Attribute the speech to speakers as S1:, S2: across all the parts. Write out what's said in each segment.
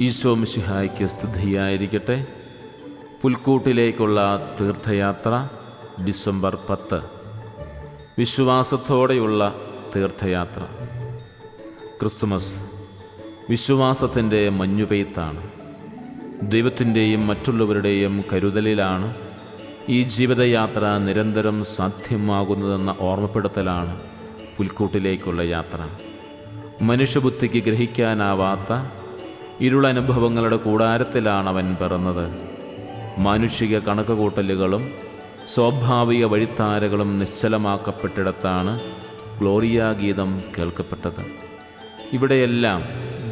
S1: ഈശോ മിശിഹായ്ക്ക് സ്തുതിയായിരിക്കട്ടെ. പുൽക്കൂട്ടിലേക്കുള്ള തീർത്ഥയാത്ര ഡിസംബർ പത്ത്. വിശ്വാസത്തോടെയുള്ള തീർത്ഥയാത്ര. ക്രിസ്തുമസ് വിശ്വാസത്തിന്റെ മഞ്ഞുപെയ്ത്താണ്. ദൈവത്തിന്റെയും മറ്റുള്ളവരുടെയും കരുതലിലാണ് ഈ ജീവിതയാത്ര നിരന്തരം സാധ്യമാകുന്നതെന്ന ഓർമ്മപ്പെടുത്തലാണ് പുൽക്കൂട്ടിലേക്കുള്ള യാത്ര. മനുഷ്യബുദ്ധിക്ക് ഗ്രഹിക്കാനാവാത്ത ഇരുളനുഭവങ്ങളുടെ കൂടാരത്തിലാണ് അവൻ പിറന്നത്. മാനുഷിക കണക്കുകൂട്ടലുകളും സ്വാഭാവിക വഴിത്താരകളും നിശ്ചലമാക്കപ്പെട്ടിടത്താണ് ഗ്ലോറിയ ഗീതം കേൾക്കപ്പെട്ടത്. ഇവിടെയെല്ലാം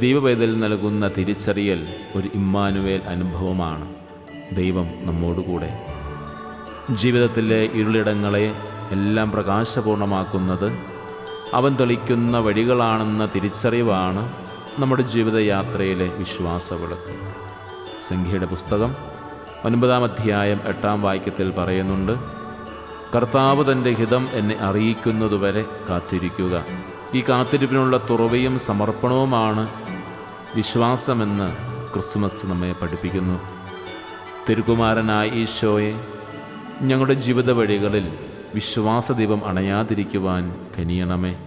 S1: ദൈവവേദൽ നൽകുന്ന തിരിച്ചറിയൽ ഒരു ഇമ്മാനുവേൽ അനുഭവമാണ്. ദൈവം നമ്മോടുകൂടെ. ജീവിതത്തിലെ ഇരുളിടങ്ങളെ എല്ലാം പ്രകാശപൂർണമാക്കുന്നത് അവൻ തെളിക്കുന്ന വഴികളാണെന്ന തിരിച്ചറിവാണ് നമ്മുടെ ജീവിതയാത്രയിലെ വിശ്വാസ വിളക്ക് സംഖ്യയുടെ പുസ്തകം ഒൻപതാം അധ്യായം എട്ടാം വാക്യത്തിൽ പറയുന്നുണ്ട് കർത്താവ് തന്റെ ഹിതം എന്നെ അറിയിക്കുന്നതുവരെ കാത്തിരിക്കുക. ഈ കാത്തിരിപ്പിനുള്ള തുറവയും സമർപ്പണവുമാണ് വിശ്വാസമെന്ന് ക്രിസ്തുമസ് നമ്മെ പഠിപ്പിക്കുന്നു. തിരുകുമാരനായ ഈശോയെ ഞങ്ങളുടെ ജീവിത വഴികളിൽ വിശ്വാസദീപം അണയാതിരിക്കുവാൻ കനിയണമേ.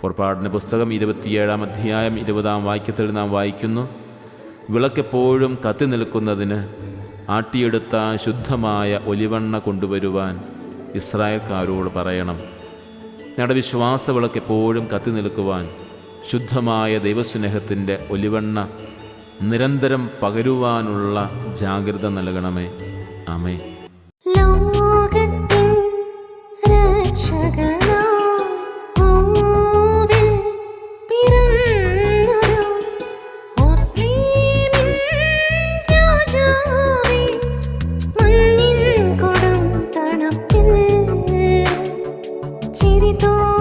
S1: പുറപ്പാടിന്റെ പുസ്തകം ഇരുപത്തിയേഴാം അധ്യായം ഇരുപതാം വാക്യത്തിൽ നാം വായിക്കുന്നു. വിളക്കെപ്പോഴും കത്തി നിൽക്കുന്നതിന് ആട്ടിയെടുത്ത ശുദ്ധമായ ഒലിവെണ്ണ കൊണ്ടുവരുവാൻ ഇസ്രായേൽക്കാരോട് പറയണം. ഞങ്ങളുടെ വിശ്വാസ വിളക്കെപ്പോഴും കത്തി നിൽക്കുവാൻ ശുദ്ധമായ ദൈവസ്നേഹത്തിന്റെ ഒലിവെണ്ണ നിരന്തരം പകരുവാനുള്ള ജാഗ്രത നൽകണമേ. ആമേ చిరితో